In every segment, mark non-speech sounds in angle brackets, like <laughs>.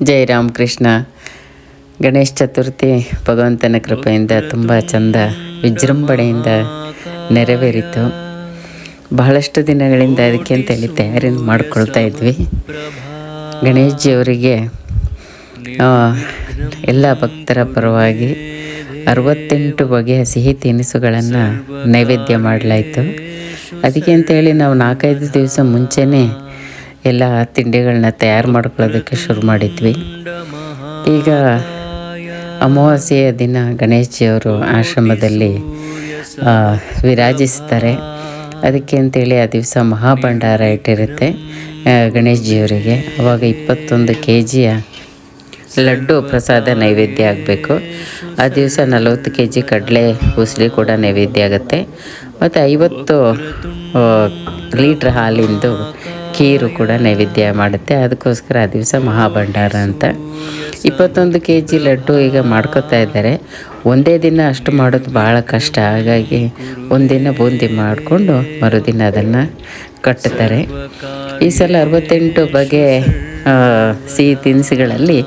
ಜೈ ರಾಮಕೃಷ್ಣ ಗಣೇಶ ಚತುರ್ಥಿ, ಭಗವಂತನ ಕೃಪೆಯಿಂದ ತುಂಬ ಚಂದ ವಿಜೃಂಭಣೆಯಿಂದ ನೆರವೇರಿತು. ಬಹಳಷ್ಟು ದಿನಗಳಿಂದ ಅದಕ್ಕೆ ಅಂತೇಳಿ ತಯಾರಿ ಮಾಡಿಕೊಳ್ತಾ ಇದ್ವಿ. ಗಣೇಶ್ಜಿಯವರಿಗೆ ಎಲ್ಲ ಭಕ್ತರ ಪರವಾಗಿ ಅರವತ್ತೆಂಟು ಬಗೆಯ ಸಿಹಿ ತಿನಿಸುಗಳನ್ನು ನೈವೇದ್ಯ ಮಾಡಲಾಯಿತು. ಅದಕ್ಕೆ ಅಂತೇಳಿ ನಾವು ನಾಲ್ಕೈದು ದಿವಸ ಮುಂಚೆನೇ ಎಲ್ಲ ತಿಂಡಿಗಳನ್ನ ತಯಾರು ಮಾಡ್ಕೊಳ್ಳೋದಕ್ಕೆ ಶುರು ಮಾಡಿದ್ವಿ. ಈಗ ಅಮಾವಾಸ್ಯೆಯ ದಿನ ಗಣೇಶಜಿಯವರು ಆಶ್ರಮದಲ್ಲಿ ವಿರಾಜಿಸ್ತಾರೆ. ಅದಕ್ಕೆ ಅಂತೇಳಿ ಆ ದಿವಸ ಮಹಾಭಂಡಾರ ಇಟ್ಟಿರುತ್ತೆ ಗಣೇಶಜಿಯವರಿಗೆ. ಅವಾಗ ಇಪ್ಪತ್ತೊಂದು ಕೆ ಜಿಯ ಲಡ್ಡು ಪ್ರಸಾದ ನೈವೇದ್ಯ ಆಗಬೇಕು. ಆ ದಿವಸ ನಲವತ್ತು ಕೆ ಜಿ ಕಡಲೆ ಉಸಿರಿ ಕೂಡ ನೈವೇದ್ಯ ಆಗುತ್ತೆ. ಮತ್ತು ಐವತ್ತು ಲೀಟ್ರ್ ಹಾಲಿಂದು ಖೀರು ಕೂಡ ನೈವೇದ್ಯ ಮಾಡುತ್ತೆ. ಅದಕ್ಕೋಸ್ಕರ ಆ ದಿವಸ ಮಹಾಭಂಡಾರ ಅಂತ. ಇಪ್ಪತ್ತೊಂದು ಕೆ ಜಿ ಲಡ್ಡು ಈಗ ಮಾಡ್ಕೋತಾ ಇದ್ದಾರೆ. ಒಂದೇ ದಿನ ಅಷ್ಟು ಮಾಡೋದು ಭಾಳ ಕಷ್ಟ. ಹಾಗಾಗಿ ಒಂದಿನ ಬೂಂದಿ ಮಾಡಿಕೊಂಡು ಮರುದಿನ ಅದನ್ನು ಕಟ್ಟುತ್ತಾರೆ ಈ ಸಲ ಅರವತ್ತೆಂಟು ಬಗೆ ಸಿಹಿ ತಿನಿಸುಗಳಲ್ಲಿ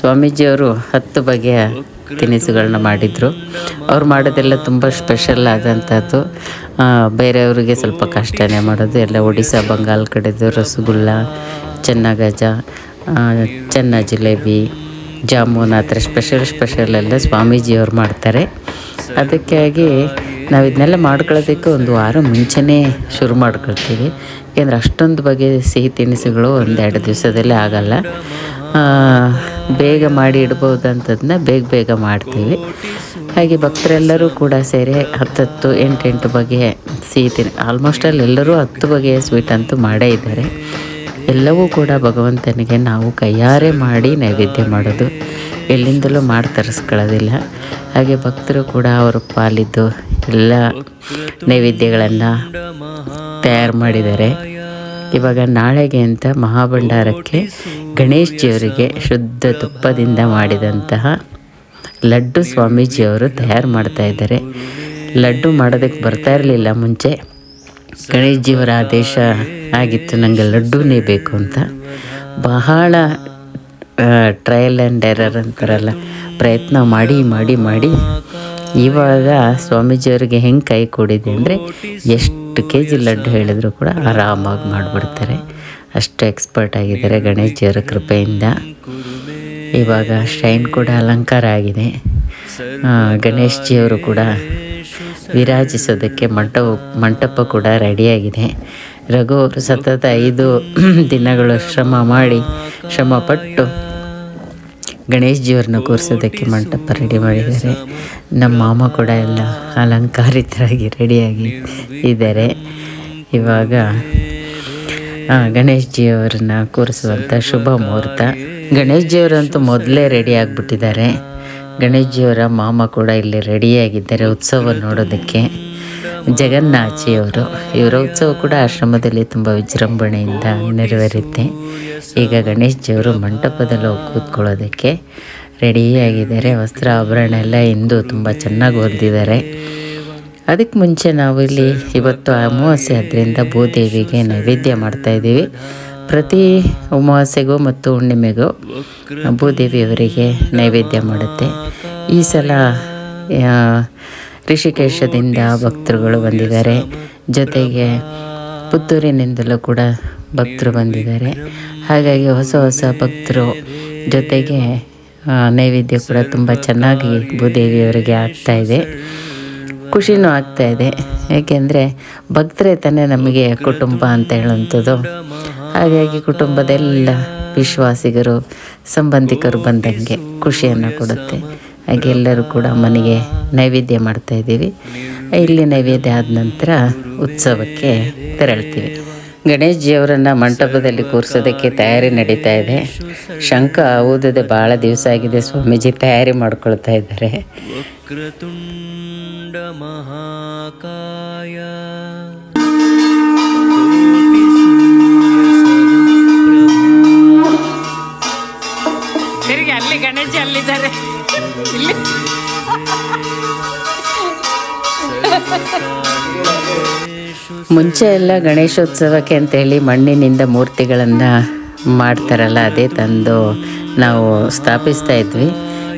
ಸ್ವಾಮೀಜಿಯವರು ಹತ್ತು ಬಗೆಯ ತಿನಿಸುಗಳನ್ನ ಮಾಡಿದರು. ಅವ್ರು ಮಾಡೋದೆಲ್ಲ ತುಂಬ ಸ್ಪೆಷಲ್ ಆದಂಥದ್ದು ಬೇರೆಯವರಿಗೆ ಸ್ವಲ್ಪ ಕಷ್ಟನೇ ಮಾಡೋದು. ಎಲ್ಲ ಒಡಿಸ್ಸಾ ಬಂಗಾಲ್ ಕಡೆದು ರಸಗುಲ್ಲ, ಚೆನ್ನ ಗಜ ಚೆನ್ನ ಜಿಲೇಬಿ ಜಾಮೂನ್ ಆ ಥರ ಸ್ಪೆಷಲ್ ಸ್ಪೆಷಲ್ ಎಲ್ಲ ಸ್ವಾಮೀಜಿಯವ್ರು ಮಾಡ್ತಾರೆ. ಅದಕ್ಕಾಗಿ ನಾವು ಇದನ್ನೆಲ್ಲ ಮಾಡ್ಕೊಳ್ಳೋದಕ್ಕೆ ಒಂದು ವಾರ ಮುಂಚೆನೇ ಶುರು ಮಾಡ್ಕೊಳ್ತೀವಿ. ಏಕೆಂದರೆ ಅಷ್ಟೊಂದು ಬಗೆ ಸಿಹಿ ತಿನಿಸುಗಳು ಒಂದೆರಡು ದಿವಸದಲ್ಲೇ ಆಗಲ್ಲ. ಬೇಗ ಮಾಡಿ ಇಡ್ಬೋದು ಅಂಥದ್ದನ್ನ ಬೇಗ ಬೇಗ ಮಾಡ್ತೀವಿ. ಹಾಗೆ ಭಕ್ತರೆಲ್ಲರೂ ಕೂಡ ಸೇರಿ ಹತ್ತತ್ತು, ಎಂಟೆಂಟು ಬಗೆಯ ಸಿಹಿ ಆಲ್ಮೋಸ್ಟ್ ಅಲ್ಲಿ ಎಲ್ಲರೂ ಹತ್ತು ಬಗೆಯ ಸ್ವೀಟ್ ಅಂತೂ ಮಾಡೇ ಇದ್ದಾರೆ. ಎಲ್ಲವೂ ಕೂಡ ಭಗವಂತನಿಗೆ ನಾವು ಕೈಯಾರೆ ಮಾಡಿ ನೈವೇದ್ಯ ಮಾಡೋದು ಎಲ್ಲಿಂದಲೂ ಮಾಡಿ ತರಿಸ್ಕೊಳ್ಳೋದಿಲ್ಲ ಹಾಗೆ ಭಕ್ತರು ಕೂಡ ಅವರ ಪಾಲಿದ್ದು ಎಲ್ಲ ನೈವೇದ್ಯಗಳನ್ನು ತಯಾರು ಮಾಡಿದ್ದಾರೆ. ಇವಾಗ ನಾಳೆಗೆ ಅಂತ ಮಹಾಭಂಡಾರಕ್ಕೆ ಗಣೇಶ್ಜಿಯವರಿಗೆ ಶುದ್ಧ ತುಪ್ಪದಿಂದ ಮಾಡಿದಂತಹ ಲಡ್ಡು ಸ್ವಾಮೀಜಿಯವರು ತಯಾರು ಮಾಡ್ತಾ ಇದ್ದಾರೆ. ಲಡ್ಡು ಮಾಡೋದಕ್ಕೆ ಬರ್ತಾ ಇರಲಿಲ್ಲ ಮುಂಚೆ. ಗಣೇಶ್ಜಿಯವರ ಆದೇಶ ಆಗಿತ್ತು ನನಗೆ ಲಡ್ಡುನೇ ಬೇಕು ಅಂತ. ಬಹಳ ಟ್ರಯಲ್ ಆ್ಯಂಡ್ ಎರರ್ ಅಂತಾರಲ್ಲ. ಪ್ರಯತ್ನ ಮಾಡಿ ಮಾಡಿ ಮಾಡಿ. ಇವಾಗ ಸ್ವಾಮೀಜಿಯವರಿಗೆ ಹೆಂಗೆ ಕೈ ಕೊಡಿದೆ ಅಂದರೆ ಎಷ್ಟು ಕೆ ಜಿ ಲಡ್ಡು ಹೇಳಿದ್ರು ಕೂಡ ಆರಾಮಾಗಿ ಮಾಡಿಬಿಡ್ತಾರೆ. ಅಷ್ಟು ಎಕ್ಸ್ಪರ್ಟ್ ಆಗಿದ್ದಾರೆ ಗಣೇಶ್ಜಿಯವರ ಕೃಪೆಯಿಂದ. ಇವಾಗ ಶೈನ್ ಕೂಡ ಅಲಂಕಾರ ಆಗಿದೆ. ಆ, ಗಣೇಶ್ಜಿಯವರು ಕೂಡ ವಿರಾಜಿಸೋದಕ್ಕೆ ಮಂಟಪ ಮಂಟಪ ಕೂಡ ರೆಡಿಯಾಗಿದೆ ರಘು ಅವರು ಸತತ ಐದು <clears throat> ದಿನಗಳು ಶ್ರಮ ಮಾಡಿ ಶ್ರಮಪಟ್ಟು ಗಣೇಶ್ಜಿಯವ್ರನ್ನ ಕೂರಿಸೋದಕ್ಕೆ ಮಂಟಪ ರೆಡಿ ಮಾಡಿದ್ದಾರೆ. ನಮ್ಮ ಮಾಮ ಕೂಡ ಎಲ್ಲ ಅಲಂಕಾರಿತರಾಗಿ ರೆಡಿಯಾಗಿ ಇದ್ದಾರೆ. ಇವಾಗ ಆ, ಗಣೇಶ್ಜಿಯವರನ್ನ ಕೂರಿಸುವಂಥ ಶುಭ ಮುಹೂರ್ತ. ಗಣೇಶ್ಜಿಯವರಂತೂ ಮೊದಲೇ ರೆಡಿ ಆಗಿಬಿಟ್ಟಿದ್ದಾರೆ. ಗಣೇಶ್ಜಿಯವರ ಮಾಮ ಕೂಡ ಇಲ್ಲಿ ರೆಡಿಯಾಗಿದ್ದಾರೆ ಉತ್ಸವ ನೋಡೋದಕ್ಕೆ. ಜಗನ್ನಾಚಿಯವರು, ಇವರ ಉತ್ಸವ ಕೂಡ ಆಶ್ರಮದಲ್ಲಿ ತುಂಬ ವಿಜೃಂಭಣೆಯಿಂದ ನೆರವೇರುತ್ತೆ. ಈಗ ಗಣೇಶ್ಜಿಯವರು ಮಂಟಪದಲ್ಲಿ ಹೋಗಿ ಕೂತ್ಕೊಳ್ಳೋದಕ್ಕೆ ರೆಡಿಯಾಗಿದ್ದಾರೆ ವಸ್ತ್ರ ಆಭರಣ ಎಲ್ಲ ಇಂದು ತುಂಬ ಚೆನ್ನಾಗಿ ಹೊಲಿದಿದ್ದಾರೆ. ಅದಕ್ಕೆ ಮುಂಚೆ ನಾವು ಇಲ್ಲಿ ಇವತ್ತು ಅಮಾವಾಸ್ಯೆ ಆದ್ದರಿಂದ ಭೂದೇವಿಗೆ ನೈವೇದ್ಯ ಮಾಡ್ತಾ ಇದ್ದೀವಿ. ಪ್ರತಿ ಅಮಾವಾಸ್ಯೆಗೂ ಮತ್ತು ಹುಣ್ಣಿಮೆಗೂ ಭೂದೇವಿಯವರಿಗೆ ನೈವೇದ್ಯ ಮಾಡುತ್ತೆ. ಈ ಸಲ ಋಷಿಕೇಶದಿಂದ ಭಕ್ತರುಗಳು ಬಂದಿದ್ದಾರೆ. ಜೊತೆಗೆ ಪುತ್ತೂರಿನಿಂದಲೂ ಕೂಡ ಭಕ್ತರು ಬಂದಿದ್ದಾರೆ. ಹಾಗಾಗಿ ಹೊಸ ಹೊಸ ಭಕ್ತರು ಜೊತೆಗೆ ನೈವೇದ್ಯ ಕೂಡ ತುಂಬ ಚೆನ್ನಾಗಿ ಭೂದೇವಿಯವರಿಗೆ ಆಗ್ತಾ ಇದೆ. ಖುಷಿನೂ ಆಗ್ತಾ ಇದೆ. ಏಕೆಂದರೆ ಭಕ್ತರೇ ತಾನೇ ನಮಗೆ ಕುಟುಂಬ ಅಂತ ಹೇಳುವಂಥದ್ದು. ಹಾಗಾಗಿ ಕುಟುಂಬದೆಲ್ಲ ವಿಶ್ವಾಸಿಗರು, ಸಂಬಂಧಿಕರು ಬಂದಂಗೆ ಖುಷಿಯನ್ನು ಕೊಡುತ್ತೆ. ಹಾಗೆ ಎಲ್ಲರೂ ಕೂಡ ಮನೆಗೆ ನೈವೇದ್ಯ ಮಾಡ್ತಾ ಇದ್ದೀವಿ. ಇಲ್ಲಿ ನೈವೇದ್ಯ ಆದ ನಂತರ ಉತ್ಸವಕ್ಕೆ ತೆರಳ್ತೀವಿ. ಗಣೇಶ್ಜಿಯವರನ್ನು ಮಂಟಪದಲ್ಲಿ ಕೂರಿಸೋದಕ್ಕೆ ತಯಾರಿ ನಡೀತಾ ಇದೆ. ಶಂಖ ಊದದೆ ಭಾಳ ದಿವಸ ಆಗಿದೆ ಸ್ವಾಮೀಜಿ, ತಯಾರಿ ಮಾಡ್ಕೊಳ್ತಾ ಇದ್ದಾರೆ. ನೋಡಿ ಅಲ್ಲಿ ಗಣೇಶ ಅಲ್ಲಿದ್ದಾರೆ. ಮುಂಚೆ ಎಲ್ಲ ಗಣೇಶೋತ್ಸವಕ್ಕೆ ಅಂತೇಳಿ ಮಣ್ಣಿನಿಂದ ಮೂರ್ತಿಗಳನ್ನು ಮಾಡ್ತಾರಲ್ಲ, ಅದೇ ತಂದು ನಾವು ಸ್ಥಾಪಿಸ್ತಾ ಇದ್ವಿ.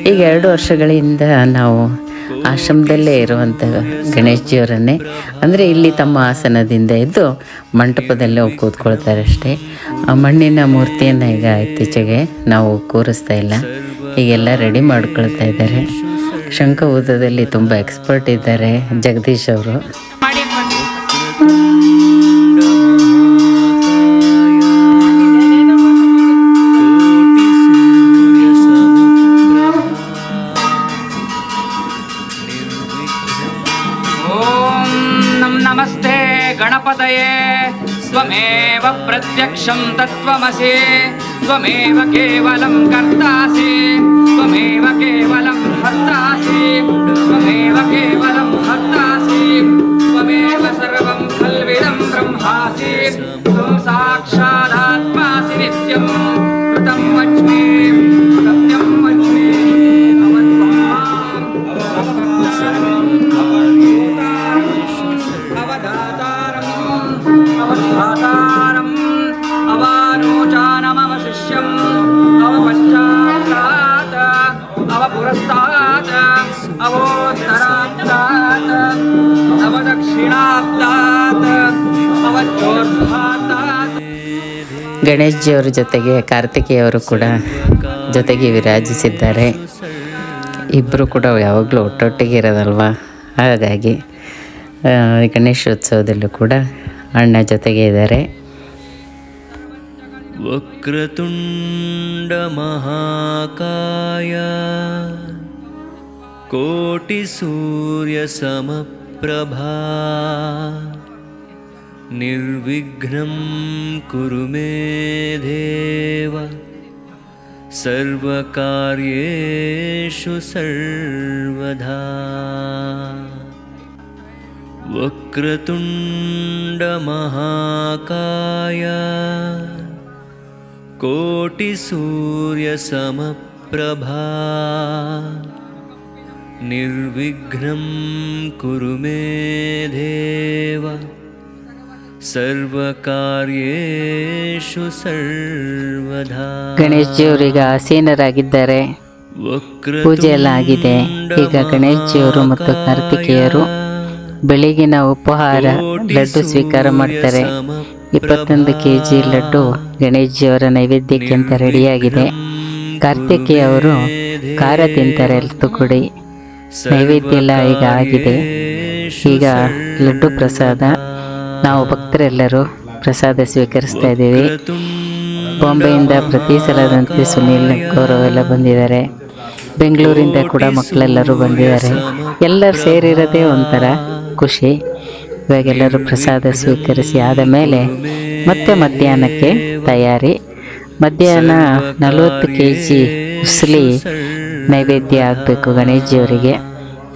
ಈಗ ಎರಡು ವರ್ಷಗಳಿಂದ ನಾವು ಆಶ್ರಮದಲ್ಲೇ ಇರುವಂಥ ಗಣೇಶ್ಜಿಯವರನ್ನೇ. ಅಂದರೆ ಇಲ್ಲಿ ತಮ್ಮ ಆಸನದಿಂದ ಇದ್ದು ಮಂಟಪದಲ್ಲೇ ಕೂತ್ಕೊಳ್ತಾರೆ ಅಷ್ಟೇ. ಆ ಮಣ್ಣಿನ ಮೂರ್ತಿಯನ್ನು ಈಗ ಇತ್ತೀಚೆಗೆ ನಾವು ಕೂರಿಸ್ತಾ ಇಲ್ಲ. ಈಗೆಲ್ಲ ರೆಡಿ ಮಾಡ್ಕೊಳ್ತಾ ಇದ್ದಾರೆ. ಶಂಖ ಊದದಲ್ಲಿ ತುಂಬ ಎಕ್ಸ್ಪರ್ಟ್ ಇದ್ದಾರೆ ಜಗದೀಶ್ ಅವರು. ప్రత్యక్షం తత్వమసి. త్వమేవ కేవలం కర్తాసి. త్వమేవ కేవలం హర్తాసి. త్వమేవ కేవలం హర్తాసి. త్వమేవ సర్వం కల్విదం బ్రహ్మాసి. త్వం సాక్షాదాత్మాసి నిత్యం కృతం వచ్మి ಗಣೇಶ್ಜಿಯವರ ಜೊತೆಗೆ ಕಾರ್ತಿಕೇಯವರು ಕೂಡ ಜೊತೆಗೆ ವಿರಾಜಿಸಿದ್ದಾರೆ. ಇಬ್ಬರು ಕೂಡ ಯಾವಾಗಲೂ ಒಟ್ಟೊಟ್ಟಿಗೆ ಇರೋದಲ್ವ? ಹಾಗಾಗಿ ಗಣೇಶೋತ್ಸವದಲ್ಲೂ ಕೂಡ ಅಣ್ಣ ಜೊತೆಗೆ ಇದ್ದಾರೆ. ವಕ್ರತುಂಡ ಮಹಾಕಾಯ, ಕೋಟಿ ಸೂರ್ಯ ಸಮಪ್ರಭಾ निर्विघ्नं कुरु मे देव। सर्वकार्येषु सर्वदा वक्रतुण्डमहाकाय कोटिसूर्यसमप्रभा। निर्विघ्नं कुरु मे देव ಸರ್ವಕಾರ್ಯೇಷು ಸರ್ವಧಾ. ಗಣೇಶ್ ಆಸೀನರಾಗಿದ್ದಾರೆ ಪೂಜೆ ಎಲ್ಲ ಆಗಿದೆ ಈಗ ಗಣೇಶ್ ಮತ್ತು ಕಾರ್ತಿಕೇಯರು ಬೆಳಗಿನ ಉಪಹಾರ ಲಡ್ಡು ಸ್ವೀಕಾರ ಮಾಡ್ತಾರೆ. ಇಪ್ಪತ್ತೊಂದು ಕೆ ಜಿ ಲಡ್ಡು ಗಣೇಶ್ಜಿಯವರ ನೈವೇದ್ಯಕ್ಕೆ ಅಂತ ರೆಡಿಯಾಗಿದೆ. ಕಾರ್ತಿಕೇಯ ಅವರು ಖಾರ ತಿಂತಾರೆ ಕೊಡಿ. ನೈವೇದ್ಯ ಎಲ್ಲ ಈಗ ಆಗಿದೆ. ಈಗ ಲಡ್ಡು ಪ್ರಸಾದ ನಾವು ಭಕ್ತರೆಲ್ಲರೂ ಪ್ರಸಾದ ಸ್ವೀಕರಿಸ್ತಾ ಇದ್ದೀವಿ. ಬಾಂಬೆಯಿಂದ ಪ್ರತಿ ಸಲದಂತೆ ಸುನೀಲ್ ಗೌರವ್ ಎಲ್ಲ ಬಂದಿದ್ದಾರೆ. ಬೆಂಗಳೂರಿಂದ ಕೂಡ ಮಕ್ಕಳೆಲ್ಲರೂ ಬಂದಿದ್ದಾರೆ. ಎಲ್ಲರೂ ಸೇರಿರೋದೇ ಒಂಥರ ಖುಷಿ. ಇವಾಗೆಲ್ಲರೂ ಪ್ರಸಾದ ಸ್ವೀಕರಿಸಿ ಆದ ಮೇಲೆ ಮತ್ತೆ ಮಧ್ಯಾಹ್ನಕ್ಕೆ ತಯಾರಿ. ಮಧ್ಯಾಹ್ನ ನಲವತ್ತು ಕೆ ಜಿ ಉಸ್ಲಿ ನೈವೇದ್ಯ ಆಗಬೇಕು ಗಣೇಶಜಿಯವರಿಗೆ.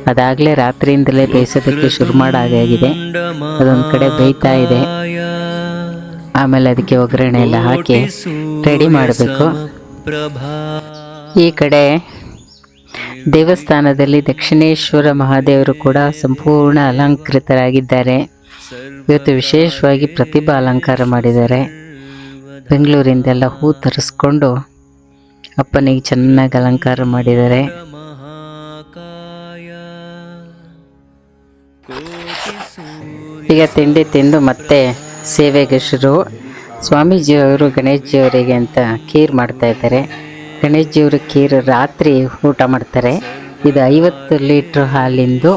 ಅದಾಗಲೇ ರಾತ್ರಿಯಿಂದಲೇ ಬೇಯಿಸೋದಕ್ಕೆ ಶುರು ಮಾಡಾಗಿದೆ ಅದೊಂದು ಕಡೆ ಬೇಯ್ತಾ ಇದೆ. ಆಮೇಲೆ ಅದಕ್ಕೆ ಒಗ್ಗರಣೆ ಎಲ್ಲ ಹಾಕಿ ರೆಡಿ ಮಾಡಬೇಕು. ಈ ಕಡೆ ದೇವಸ್ಥಾನದಲ್ಲಿ ದಕ್ಷಿಣೇಶ್ವರ ಮಹಾದೇವರು ಕೂಡ ಸಂಪೂರ್ಣ ಅಲಂಕೃತರಾಗಿದ್ದಾರೆ. ಇವತ್ತು ವಿಶೇಷವಾಗಿ ಪ್ರತಿಭಾ ಅಲಂಕಾರ ಮಾಡಿದ್ದಾರೆ. ಬೆಂಗಳೂರಿಂದೆಲ್ಲ ಹೂ ತರಿಸ್ಕೊಂಡು ಅಪ್ಪನಿಗೆ ಚೆನ್ನಾಗಿ ಅಲಂಕಾರ ಮಾಡಿದ್ದಾರೆ. ಈಗ ತಿಂಡಿ ತಿಂದು ಮತ್ತೆ ಸೇವೆಗೆ ಶುರು. ಸ್ವಾಮೀಜಿಯವರು ಗಣೇಶ್ಜಿಯವರಿಗೆ ಅಂತ ಖೀರ್ ಮಾಡ್ತಾ ಇದ್ದಾರೆ. ಗಣೇಶ್ಜಿಯವರು ಖೀರ್ ರಾತ್ರಿ ಊಟ ಮಾಡ್ತಾರೆ. ಇದು ಐವತ್ತು ಲೀಟ್ರ್ ಹಾಲಿಂದು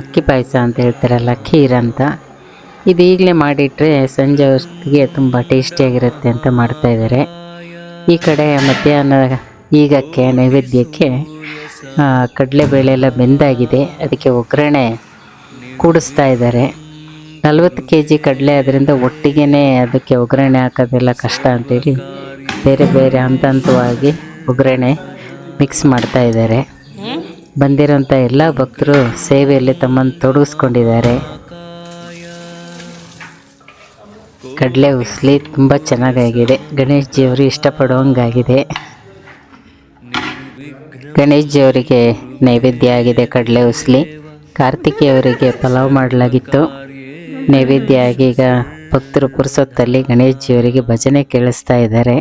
ಅಕ್ಕಿ ಪಾಯಸ ಅಂತ ಹೇಳ್ತಾರಲ್ಲ, ಖೀರ್ ಅಂತ. ಇದು ಈಗಲೇ ಮಾಡಿಟ್ರೆ ಸಂಜೆ ಹೊತ್ತಿಗೆ ತುಂಬ ಟೇಸ್ಟಿಯಾಗಿರುತ್ತೆ ಅಂತ ಮಾಡ್ತಾ ಇದ್ದಾರೆ. ಈ ಕಡೆ ಮಧ್ಯಾಹ್ನ ಈಗಕ್ಕೆ, ನೈವೇದ್ಯಕ್ಕೆ ಕಡಲೆಬೇಳೆ ಎಲ್ಲ ಬೆಂದಾಗಿದೆ. ಅದಕ್ಕೆ ಒಗ್ಗರಣೆ ಕೂಡಿಸ್ತಾ ಇದ್ದಾರೆ. ನಲ್ವತ್ತು ಕೆ ಜಿ ಕಡಲೆ ಅದರಿಂದ ಒಟ್ಟಿಗೆ ಅದಕ್ಕೆ ಒಗ್ಗರಣೆ ಹಾಕೋದೆಲ್ಲ ಕಷ್ಟ ಅಂತೇಳಿ ಬೇರೆ ಬೇರೆ ಹಂತ ಹಂತವಾಗಿ ಒಗ್ಗರಣೆ ಮಿಕ್ಸ್ ಮಾಡ್ತಾ ಇದ್ದಾರೆ. ಬಂದಿರೋಂಥ ಎಲ್ಲ ಭಕ್ತರು ಸೇವೆಯಲ್ಲಿ ತಮ್ಮನ್ನು ತೊಡಗಿಸ್ಕೊಂಡಿದ್ದಾರೆ. ಕಡಲೆ ಉಸ್ಲಿ ತುಂಬ ಚೆನ್ನಾಗಾಗಿದೆ. ಗಣೇಶ್ ಜಿಯವರು ಇಷ್ಟಪಡುವಂಗಾಗಿದೆ. ಗಣೇಶ್ ಜಿಯವರಿಗೆ ನೈವೇದ್ಯ ಆಗಿದೆ ಕಡಲೆ ಉಸ್ಲಿ. ಕಾರ್ತಿಕೆಯವರಿಗೆ ಪಲಾವ್ ಮಾಡಲಾಗಿತ್ತು. ನೈವೇದ್ಯ ಆಗಿ ಈಗ ಭಕ್ತರು ಪುರುಸೊತ್ತಲ್ಲಿ ಗಣೇಶ್‌ಜಿಯವರಿಗೆ ಭಜನೆ ಕೇಳಿಸ್ತಾ ಇದ್ದಾರೆ.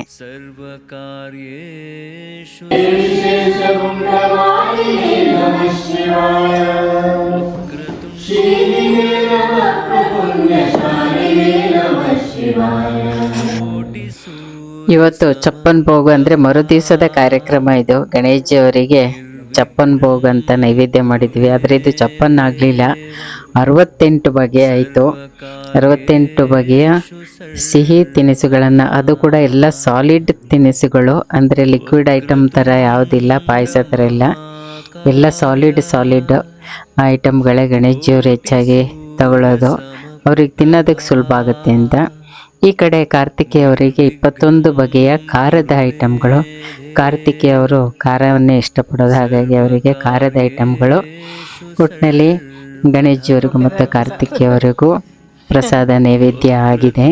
ಇವತ್ತು ಚಪ್ಪನ್ ಭೋಗು ಅಂದರೆ ಮರುದಿವಸದ ಕಾರ್ಯಕ್ರಮ ಇದು. ಗಣೇಶ್ ಅವರಿಗೆ ಚಪ್ಪನ್ ಭೋಗ ಅಂತ ನೈವೇದ್ಯ ಮಾಡಿದ್ವಿ. ಆದರೆ ಇದು ಚಪ್ಪನ್ ಆಗಲಿಲ್ಲ. ಅರವತ್ತೆಂಟು ಬಗೆಯ ಆಯಿತು. ಅರವತ್ತೆಂಟು ಬಗೆಯ ಸಿಹಿ ತಿನಿಸುಗಳನ್ನು, ಅದು ಕೂಡ ಎಲ್ಲ ಸಾಲಿಡ್ ತಿನಿಸುಗಳು, ಅಂದರೆ ಲಿಕ್ವಿಡ್ ಐಟಮ್ ಥರ ಯಾವುದಿಲ್ಲ, ಪಾಯಸ ಥರ ಇಲ್ಲ. ಎಲ್ಲ ಸಾಲಿಡ್ ಸಾಲಿಡ್ ಐಟಮ್ಗಳೇ ಗಣೇಶಜಿಯವರು ಹೆಚ್ಚಾಗಿ ತಗೊಳ್ಳೋದು ಅವ್ರಿಗೆ ತಿನ್ನೋದಕ್ಕೆ ಸುಲಭ ಆಗುತ್ತೆ ಅಂತ. ಈ ಕಡೆ ಕಾರ್ತಿಕೇಯವರಿಗೆ ಇಪ್ಪತ್ತೊಂದು ಬಗೆಯ ಖಾರದ ಐಟಮ್ಗಳು ಕಾರ್ತಿಕೇಯವರು ಖಾರವನ್ನೇ ಇಷ್ಟಪಡೋದು. ಹಾಗಾಗಿ ಅವರಿಗೆ ಖಾರದ ಐಟಮ್ಗಳು ಒಟ್ಟಿನಲ್ಲಿ ಗಣೇಶಿಯವರಿಗೂ ಮತ್ತು ಕಾರ್ತಿಕೆಯವರಿಗೂ ಪ್ರಸಾದ ನೈವೇದ್ಯ ಆಗಿದೆ.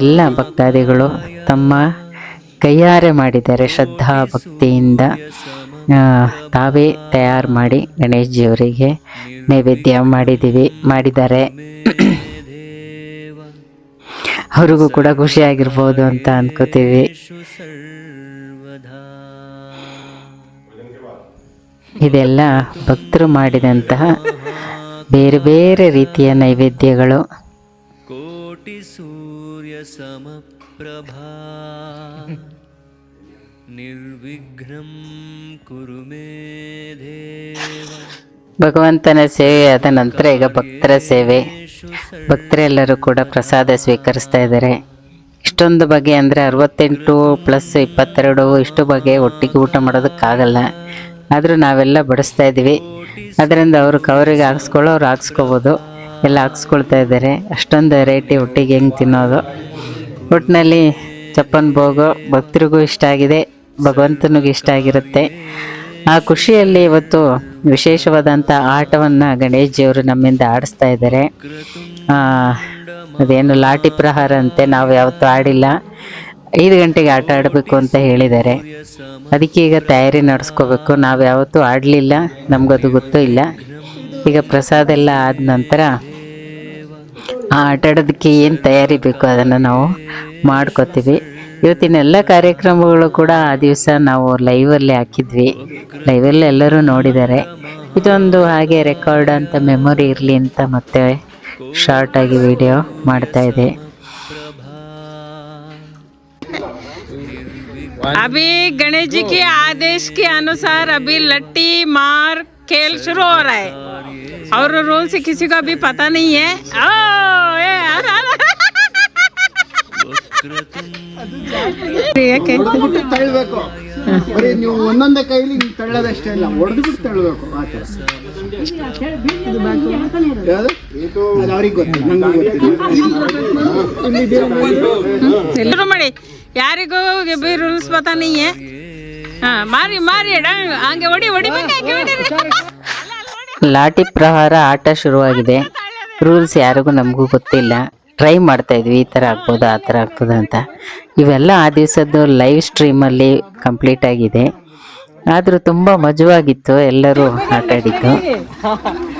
ಎಲ್ಲ ಭಕ್ತಾದಿಗಳು ತಮ್ಮ ಕೈಯಾರೆ ಮಾಡಿದ್ದಾರೆ ಶ್ರದ್ಧಾ ಭಕ್ತಿಯಿಂದ ತಾವೇ ತಯಾರು ಮಾಡಿ ಗಣೇಶಜಿಯವರಿಗೆ ನೈವೇದ್ಯ ಮಾಡಿದ್ದೀವಿ, ಮಾಡಿದ್ದಾರೆ. ಅವ್ರಿಗೂ ಕೂಡ ಖುಷಿಯಾಗಿರ್ಬೋದು ಅಂತ ಅನ್ಕೋತೀವಿ. ಇದೆಲ್ಲ ಭಕ್ತರು ಮಾಡಿದಂತಹ ಬೇರೆ ಬೇರೆ ರೀತಿಯ ನೈವೇದ್ಯಗಳು. ಕೋಟಿ ಸೂರ್ಯ ಸಮಪ್ರಭಾ. ನಿರ್ವಿಘ್ನಂ ಕುರು ಭಗವಂತನ ಸೇವೆ ಆದ ನಂತರ ಈಗ ಭಕ್ತರ ಸೇವೆ. ಭಕ್ತರೆಲ್ಲರೂ ಕೂಡ ಪ್ರಸಾದ ಸ್ವೀಕರಿಸ್ತಾ ಇದ್ದಾರೆ. ಇಷ್ಟೊಂದು ಬಗೆ ಅಂದರೆ ಅರವತ್ತೆಂಟು ಪ್ಲಸ್ ಇಪ್ಪತ್ತೆರಡು ಇಷ್ಟು ಬಗೆ ಒಟ್ಟಿಗೆ ಊಟ ಮಾಡೋದಕ್ಕಾಗಲ್ಲ. ಆದರೂ ನಾವೆಲ್ಲ ಬಡಿಸ್ತಾ ಇದ್ದೀವಿ. ಅದರಿಂದ ಅವರು ಕವರಿಗೆ ಹಾಕ್ಸ್ಕೊಳ್ಳೋರು ಹಾಕ್ಸ್ಕೊಬೋದು. ಎಲ್ಲ ಹಾಕ್ಸ್ಕೊಳ್ತಾ ಇದ್ದಾರೆ. ಅಷ್ಟೊಂದು ವೆರೈಟಿ ಒಟ್ಟಿಗೆ ಹೆಂಗೆ ತಿನ್ನೋದು. ಒಟ್ಟಿನಲ್ಲಿ ಚಪ್ಪನ್ ಭೋಗ ಭಕ್ತರಿಗೂ ಇಷ್ಟ ಆಗಿದೆ. ಭಗವಂತನಿಗೂ ಇಷ್ಟ ಆಗಿರುತ್ತೆ. ಆ ಖುಷಿಯಲ್ಲಿ ಇವತ್ತು ವಿಶೇಷವಾದಂಥ ಆಟವನ್ನು ಗಣೇಶ್ಜಿಯವರು ನಮ್ಮಿಂದ ಆಡಿಸ್ತಾ ಇದ್ದಾರೆ. ಅದೇನು ಲಾಠಿ ಪ್ರಹಾರ ಅಂತೆ ನಾವು ಯಾವತ್ತೂ ಆಡಿಲ್ಲ. ಐದು ಗಂಟೆಗೆ ಆಟ ಆಡಬೇಕು ಅಂತ ಹೇಳಿದ್ದಾರೆ. ಅದಕ್ಕೆ ಈಗ ತಯಾರಿ ನಡೆಸ್ಕೋಬೇಕು. ನಾವು ಯಾವತ್ತೂ ಆಡಲಿಲ್ಲ. ನಮಗದು ಗೊತ್ತೂ ಇಲ್ಲ. ಈಗ ಪ್ರಸಾದ ಎಲ್ಲ ಆದ ನಂತರ ಆ ಆಟ ಆಡೋದಕ್ಕೆ ಏನು ತಯಾರಿ ಬೇಕು ಅದನ್ನು ನಾವು ಮಾಡ್ಕೋತೀವಿ. ಇವತ್ತಿನ ಎಲ್ಲ ಕಾರ್ಯಕ್ರಮಗಳು ಕೂಡ ಆ ದಿವಸ ನಾವು ಲೈವಲ್ಲಿ ಹಾಕಿದ್ವಿ ಲೈವಲ್ಲಿ ಎಲ್ಲರೂ ನೋಡಿದ್ದಾರೆ ಇದೊಂದು ಹಾಗೆ ರೆಕಾರ್ಡ್ ಅಂತ ಮೆಮೊರಿ ಇರಲಿ ಅಂತ ಮತ್ತೆ ಶಾರ್ಟ್ ಆಗಿ ವಿಡಿಯೋ ಮಾಡ್ತಾ ಇದೆ अभी गणेश जी के आदेश के अनुसार अभी लट्टी मार खेल शुरू हो रहा है और रूल से किसी को अभी पता नहीं है ओ, ए, आ, आ, ತಳ್ಳಬೇಕು ಬರೀ ನೀವು ಒಂದೊಂದೇ ಕೈಲಿ ನೀವು ತಳ್ಳೋದಷ್ಟೇ ಇಲ್ಲ ಹೊಡೆದ್ಬಿಟ್ಟು ತಳ್ಳಬೇಕು ಎಲ್ಲರೂ ಮಾಡಿ ಯಾರಿಗೂ ರೂಲ್ಸ್ ಬತಾನಿ ಹಾ ಮಾರಿ ಮಾರಿ ಹಂಗೆ ಹೊಡಿ ಹೊಡಿ ಲಾಠಿ ಪ್ರಹಾರ ಆಟ ಶುರುವಾಗಿದೆ. ರೂಲ್ಸ್ ಯಾರಿಗೂ ನಮಗೂ ಗೊತ್ತಿಲ್ಲ. ಟ್ರೈ ಮಾಡ್ತಾ ಇದ್ವಿ, ಈ ಥರ ಆಗ್ಬೋದು, ಆ ಥರ ಆಗ್ಬೋದು ಅಂತ. ಇವೆಲ್ಲ ಆ ದಿವಸದ್ದು ಲೈವ್ ಸ್ಟ್ರೀಮಲ್ಲಿ ಕಂಪ್ಲೀಟ್ ಆಗಿದೆ. ಆದರೂ ತುಂಬ ಮಜವಾಗಿತ್ತು, ಎಲ್ಲರೂ <laughs>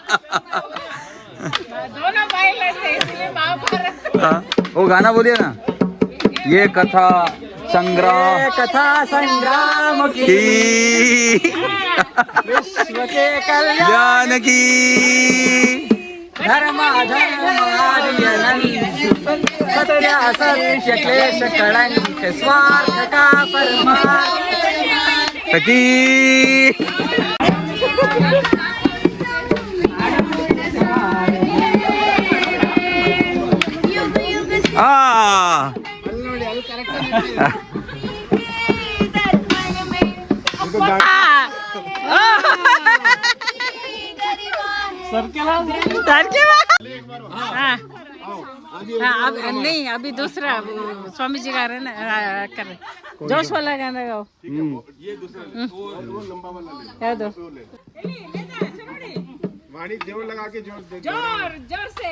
वो गाना बोलिए ना? ये कथा संग्राम कथा संग्राम की। की। विश्व के कल्याण की धर्म धर्म सत्य क्लेश कलंक स्वार्थ का परमार्थ। की नहीं अभी दूसरा स्वामी जी गा रहे कर जोश वाला गाना गाओ ये दूसरा दो वाणी ज़ोर लगा के ज़ोर ज़ोर ज़ोर से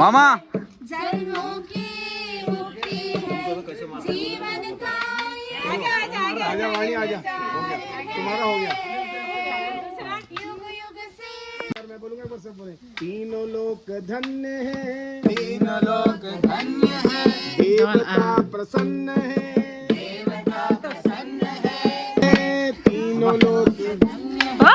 मामा। जन्मों की मुक्ति है जीवन का आजा वाणी आजा हो। गया तुम्हारा हो गया। युग युग मैं बोलूँगा एक सब बोले। तीनों लोक धन्य है। तीनों लोक धन्य है। देवता प्रसन्न है। देवता प्रसन्न है। तीनों लोक आ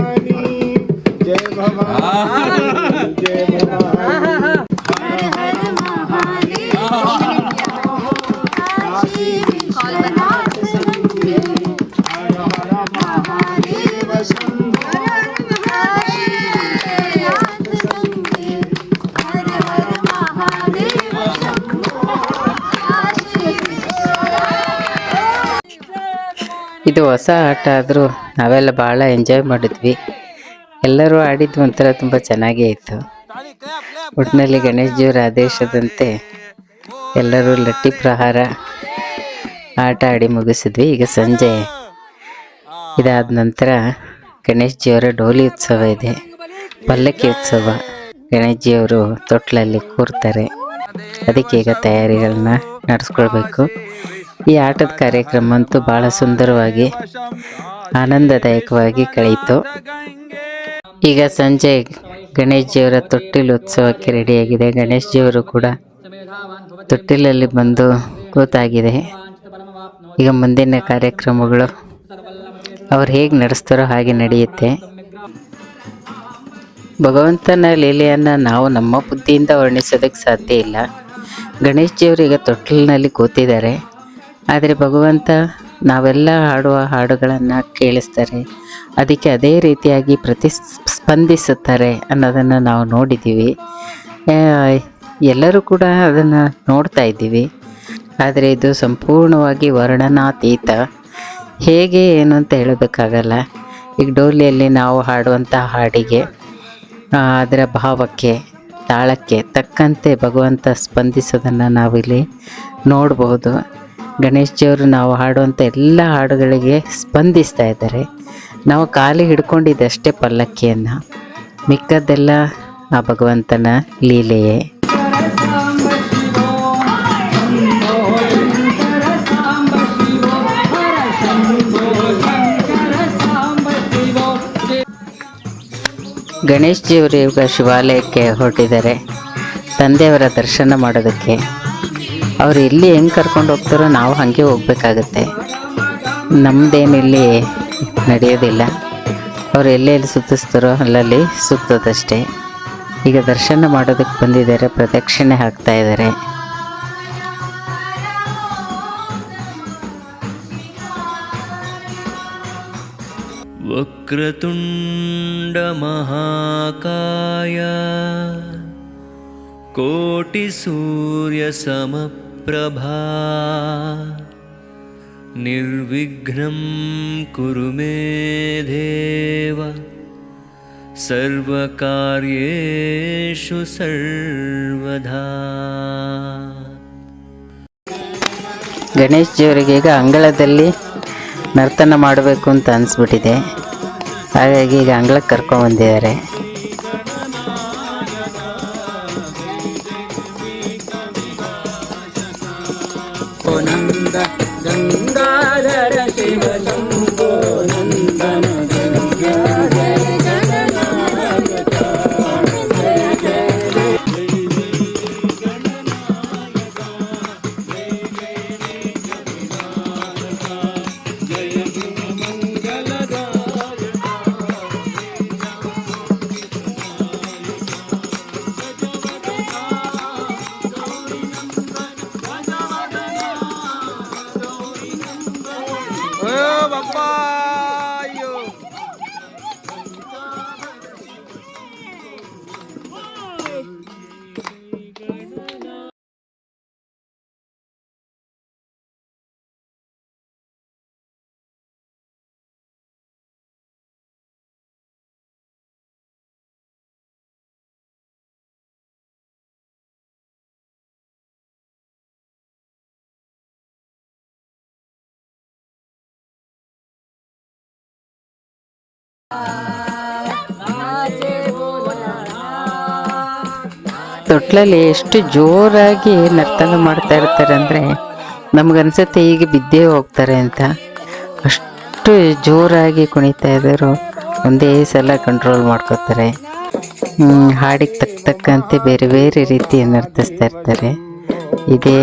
ಇದು ಹೊಸ ಆಟ ಆದರೂ ನಾವೆಲ್ಲ ಭಾಳ ಎಂಜಾಯ್ ಮಾಡಿದ್ವಿ. ಎಲ್ಲರೂ ಆಡಿದ್ದು ಒಂಥರ ತುಂಬ ಚೆನ್ನಾಗೇ ಇತ್ತು. ಒಟ್ಟಿನಲ್ಲಿ ಗಣೇಶ್ ದೇವರ ಆದೇಶದಂತೆ ಎಲ್ಲರೂ ಲಟ್ಟಿ ಪ್ರಹಾರ ಆಟ ಆಡಿ ಮುಗಿಸಿದ್ವಿ. ಈಗ ಸಂಜೆ ಇದಾದ ನಂತರ ಗಣೇಶ್ ಜಿಯವರ ಡೋಲಿ ಉತ್ಸವ ಇದೆ. ಪಲ್ಲಕ್ಕಿ ಉತ್ಸವ. ಗಣೇಶ್ ಜಿಯವರು ತೊಟ್ಲಲ್ಲಿ ಕೂರ್ತಾರೆ. ಅದಕ್ಕೆ ಈಗ ತಯಾರಿಗಳನ್ನ ನಡೆಸ್ಕೊಳ್ಬೇಕು. ಈ ಆಟದ ಕಾರ್ಯಕ್ರಮ ಅಂತೂ ಭಾಳ ಸುಂದರವಾಗಿ, ಆನಂದದಾಯಕವಾಗಿ ಕಳೆಯಿತು. ಈಗ ಸಂಜೆ ಗಣೇಶ್ ಜಿಯವರ ತೊಟ್ಟಿಲು ಉತ್ಸವಕ್ಕೆ ರೆಡಿಯಾಗಿದೆ. ಗಣೇಶ್ ಜಿಯವರು ಕೂಡ ತೊಟ್ಟಿಲಲ್ಲಿ ಬಂದು ಕೂತಾಗಿದೆ. ಈಗ ಮುಂದಿನ ಕಾರ್ಯಕ್ರಮಗಳು ಅವ್ರು ಹೇಗೆ ನಡೆಸ್ತಾರೋ ಹಾಗೆ ನಡೆಯುತ್ತೆ. ಭಗವಂತನ ಲೀಲೆಯನ್ನು ನಾವು ನಮ್ಮ ಬುದ್ಧಿಯಿಂದ ವರ್ಣಿಸೋದಕ್ಕೆ ಸಾಧ್ಯ ಇಲ್ಲ. ಗಣೇಶ್ ಜಿಯವರು ಈಗ ತೊಟ್ಟಿಲಿನಲ್ಲಿ ಕೂತಿದ್ದಾರೆ. ಆದರೆ ಭಗವಂತ ನಾವೆಲ್ಲ ಹಾಡುವ ಹಾಡುಗಳನ್ನು ಕೇಳಿಸ್ತಾರೆ. ಅದಕ್ಕೆ ಅದೇ ರೀತಿಯಾಗಿ ಪ್ರತಿ ಸ್ಪಂದಿಸುತ್ತಾರೆ ಅನ್ನೋದನ್ನು ನಾವು ನೋಡಿದ್ದೀವಿ. ಎಲ್ಲರೂ ಕೂಡ ಅದನ್ನು ನೋಡ್ತಾ ಇದ್ದೀವಿ. ಆದರೆ ಇದು ಸಂಪೂರ್ಣವಾಗಿ ವರ್ಣನಾತೀತ. ಹೇಗೆ ಏನು ಅಂತ ಹೇಳಬೇಕಾಗಲ್ಲ ಈಗ ಡೋಲಿಯಲ್ಲಿ ನಾವು ಹಾಡುವಂಥ ಹಾಡಿಗೆ ಅದರ ಭಾವಕ್ಕೆ, ತಾಳಕ್ಕೆ ತಕ್ಕಂತೆ ಭಗವಂತ ಸ್ಪಂದಿಸೋದನ್ನು ನಾವಿಲ್ಲಿ ನೋಡಬಹುದು ಗಣೇಶ್ ದೇವರು ನಾವು ಹಾಡುವಂಥ ಎಲ್ಲ ಹಾಡುಗಳಿಗೆ ಸ್ಪಂದಿಸ್ತಾ ಇದ್ದಾರೆ. ನಾವು ಖಾಲಿ ಹಿಡ್ಕೊಂಡಿದ್ದಷ್ಟೇ ಪಲ್ಲಕ್ಕಿಯನ್ನು. ಮಿಕ್ಕದ್ದೆಲ್ಲ ಆ ಭಗವಂತನ ಲೀಲೆಯೇ. ಗಣೇಶ್ ದೇವರು ಇವಾಗ ಶಿವಾಲಯಕ್ಕೆ ಹೊರಟಿದ್ದಾರೆ. ತಂದೆಯವರ ದರ್ಶನ ಮಾಡೋದಕ್ಕೆ. ಅವ್ರು ಎಲ್ಲಿ ಹೆಂಗೆ ಕರ್ಕೊಂಡು ಹೋಗ್ತಾರೋ ನಾವು ಹಾಗೆ ಹೋಗ್ಬೇಕಾಗತ್ತೆ ನಮ್ಮದೇನಿಲ್ಲಿ ನಡೆಯೋದಿಲ್ಲ ಅವ್ರು ಎಲ್ಲೆಲ್ಲಿ ಸುತ್ತಿಸ್ತಾರೋ ಅಲ್ಲಲ್ಲಿ ಸುತ್ತೋದಷ್ಟೇ ಈಗ ದರ್ಶನ ಮಾಡೋದಕ್ಕೆ ಬಂದಿದ್ದಾರೆ ಪ್ರದಕ್ಷಿಣೆ ಹಾಕ್ತಾ ಇದ್ದಾರೆ वक्रतुण्डमहाकाय कोटिसूर्यसमप्रभा निर्विघ्नं कुरु मे देव सर्वकार्येषु सर्वदा ಗಣೇಶ್ ಜಿಯವರಿಗೆ ಈಗ ಅಂಗಳದಲ್ಲಿ ನರ್ತನ ಮಾಡಬೇಕು ಅಂತ ಅನಿಸ್ಬಿಟ್ಟಿದೆ ಹಾಗಾಗಿ ಈಗ ಅಂಗಳಕ್ಕೆ ಕರ್ಕೊಂಬಂದಿದ್ದಾರೆ నంద గంగాధర శివ ತೊಟ್ಲಲ್ಲಿ ಎಷ್ಟು ಜೋರಾಗಿ ನರ್ತನ ಮಾಡ್ತಾ ಇರ್ತಾರೆ ಅಂದರೆ ನಮಗನ್ಸುತ್ತೆ ಈಗ ಬಿದ್ದೇ ಹೋಗ್ತಾರೆ ಅಂತ. ಅಷ್ಟು ಜೋರಾಗಿ ಕುಣಿತಾ ಇದ್ದರು ಒಂದೇ ಸಲ ಕಂಟ್ರೋಲ್ ಮಾಡ್ಕೋತಾರೆ. ಹಾಡಿಗೆ ತಕ್ಕ ತಕ್ಕಂತೆ ಬೇರೆ ಬೇರೆ ರೀತಿ ನರ್ತಿಸ್ತಾ ಇರ್ತಾರೆ. ಇದೇ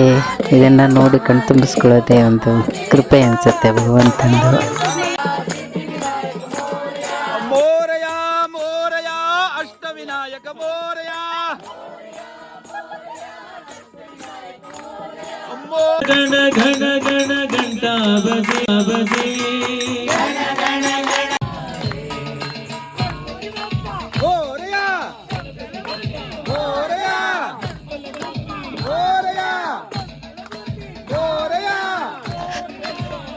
ಇದನ್ನು ನೋಡಿ ಕಣ್ತುಂಬಿಸ್ಕೊಳ್ಳೋದೇ ಒಂದು ಕೃಪೆ ಅನಿಸುತ್ತೆ ಭಗವಂತಂದು.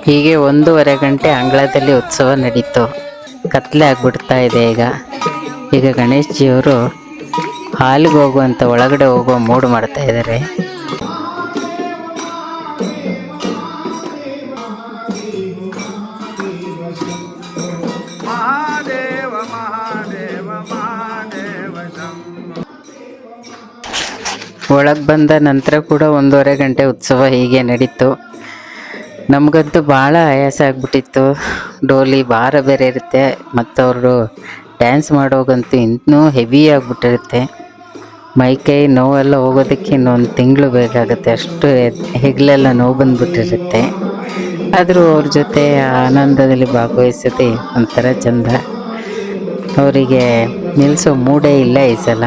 ಹೀಗೆ ಒಂದೂವರೆ ಗಂಟೆ ಅಂಗಳದಲ್ಲಿ ಉತ್ಸವ ನಡೀತು. ಕತ್ಲೆ ಆಗ್ಬಿಡ್ತಾ ಇದೆ ಈಗ. ಈಗ ಗಣೇಶ್ ಜಿಯವರು ಹಾಲಿಗೆ ಹೋಗುವಂಥ ಒಳಗಡೆ ಹೋಗೋ ಮೂಡ್ ಮಾಡ್ತಾ ಇದ್ದಾರೆ. ಒಳಗೆ ಬಂದ ನಂತರ ಕೂಡ ಒಂದೂವರೆ ಗಂಟೆ ಉತ್ಸವ ಹೀಗೆ ನಡೀತು. ನಮಗಂತೂ ಭಾಳ ಆಯಾಸ ಆಗಿಬಿಟ್ಟಿತ್ತು. ಡೋಲಿ ಭಾರ ಬೇರೆ ಇರುತ್ತೆ. ಮತ್ತು ಅವರು ಡ್ಯಾನ್ಸ್ ಮಾಡೋಗಂತೂ ಇನ್ನೂ ಹೆವಿ ಆಗಿಬಿಟ್ಟಿರುತ್ತೆ. ಮೈಕೈ ನೋವೆಲ್ಲ ಹೋಗೋದಕ್ಕೆ ಇನ್ನೊಂದು ತಿಂಗಳು ಬೇಕಾಗುತ್ತೆ. ಅಷ್ಟು ಹೆಗಲೆಲ್ಲ ನೋವು ಬಂದ್ಬಿಟ್ಟಿರುತ್ತೆ. ಆದರೂ ಅವ್ರ ಜೊತೆ ಆನಂದದಲ್ಲಿ ಭಾಗವಹಿಸೋದೇ ಒಂಥರ ಚಂದ. ಅವರಿಗೆ ನಿಲ್ಲಿಸೋ ಮೂಡೇ ಇಲ್ಲ ಈ ಸಲ.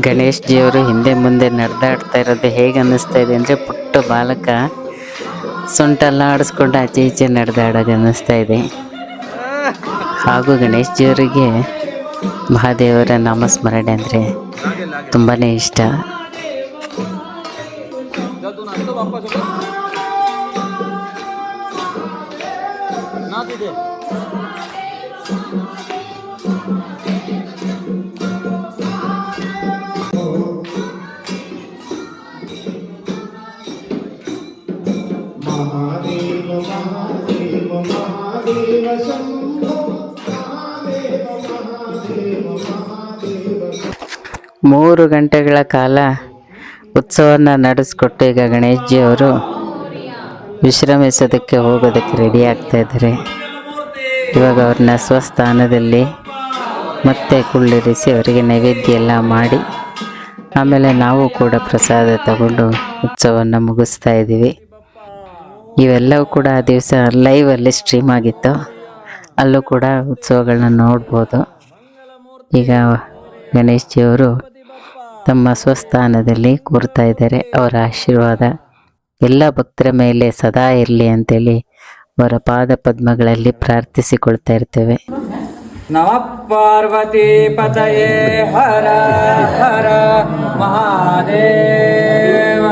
ಗಣೇಶ್ ಜಿಯವರು ಹಿಂದೆ ಮುಂದೆ ನಡೆದಾಡ್ತಾ ಇರೋದು ಹೇಗೆ ಅನ್ನಿಸ್ತಾ ಇದೆ ಅಂದರೆ ಪುಟ್ಟ ಬಾಲಕ ಸೊಂಟೆಲ್ಲ ಆಡಿಸ್ಕೊಂಡು ಆಚೆ ಈಚೆ ನಡೆದಾಡೋದು ಅನ್ನಿಸ್ತಾ ಇದೆ. ಹಾಗೂ ಗಣೇಶ್ ಜಿಯವರಿಗೆ ಮಹಾದೇವರ ನಾಮಸ್ಮರಣೆ ಅಂದರೆ ತುಂಬಾ ಇಷ್ಟ. ಮೂರು ಗಂಟೆಗಳ ಕಾಲ ಉತ್ಸವನ ನಡೆಸ್ಕೊಟ್ಟು ಈಗ ಗಣೇಶ್ಜಿಯವರು ವಿಶ್ರಮಿಸೋದಕ್ಕೆ ಹೋಗೋದಕ್ಕೆ ರೆಡಿ ಆಗ್ತಾ ಇದ್ದಾರೆ. ಇವಾಗ ಅವ್ರನ್ನ ಸ್ವಸ್ಥಾನದಲ್ಲಿ ಮತ್ತೆ ಕುಳ್ಳಿರಿಸಿ ಅವರಿಗೆ ನೈವೇದ್ಯ ಎಲ್ಲ ಮಾಡಿ, ಆಮೇಲೆ ನಾವು ಕೂಡ ಪ್ರಸಾದ ತಗೊಂಡು ಉತ್ಸವವನ್ನು ಮುಗಿಸ್ತಾ ಇದ್ದೀವಿ. ಇವೆಲ್ಲವೂ ಕೂಡ ಆ ದಿವಸ ಲೈವಲ್ಲಿ ಸ್ಟ್ರೀಮ್ ಆಗಿತ್ತು. ಅಲ್ಲೂ ಕೂಡ ಉತ್ಸವಗಳನ್ನ ನೋಡ್ಬೋದು. ಈಗ ಗಣೇಶ್ ಜಿಯವರು ತಮ್ಮ ಸ್ವಸ್ಥಾನದಲ್ಲಿ ಕೂರ್ತಾ ಇದ್ದಾರೆ. ಅವರ ಆಶೀರ್ವಾದ ಎಲ್ಲ ಭಕ್ತರ ಮೇಲೆ ಸದಾ ಇರಲಿ ಅಂತೇಳಿ ಅವರ ಪಾದ ಪದ್ಮಗಳಲ್ಲಿ ಪ್ರಾರ್ಥಿಸಿಕೊಳ್ತಾ ಇರ್ತೇವೆ. ನಮ ಪಾರ್ವತಿ ಪತಯೇ ಹರ ಹರ ಮಹಾದೇವ.